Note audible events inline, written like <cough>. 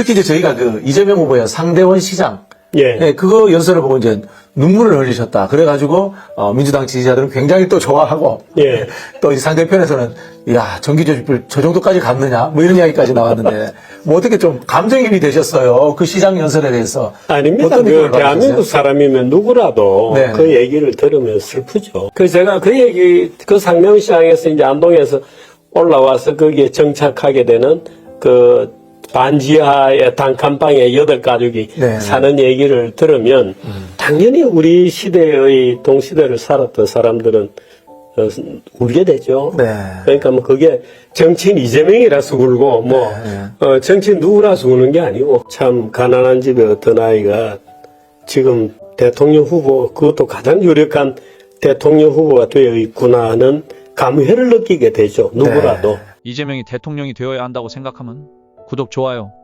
특히 이제 저희가 그 이재명 후보의 상대원 시장 예. 네, 그거 연설을 보고 이제 눈물을 흘리셨다. 그래가지고 어, 민주당 지지자들은 굉장히 또 좋아하고 예. <laughs> 또이 상대편에서는 야 전기 조직bil 저 정도까지 갔느냐 뭐 이런 이야기까지 나왔는데 뭐 어떻게 좀 감정이입이 되셨어요 그 시장 연설에 대해서 아닙니다. 어떤 그 대한민국? 사람이면 누구라도 네. 그 얘기를 들으면 슬프죠. 그 제가 그 얘기, 그 상명시장에서 이제 안동에서 올라와서 거기에 정착하게 되는 그 반지하의 단칸방에 여덟 가족이 네. 사는 얘기를 들으면 당연히 우리 시대의 동시대를 살았던 사람들은 어, 울게 되죠. 네. 그러니까 뭐 그게 정치인 이재명이라서 울고 뭐 네, 어, 정치인 누구라서 우는 게 아니고 참 가난한 집의 어떤 아이가 지금 대통령 후보 그것도 가장 유력한 대통령 후보가 되어 있구나 하는 감회를 느끼게 되죠. 누구라도. 네. 이재명이 대통령이 되어야 한다고 생각하면 구독, 좋아요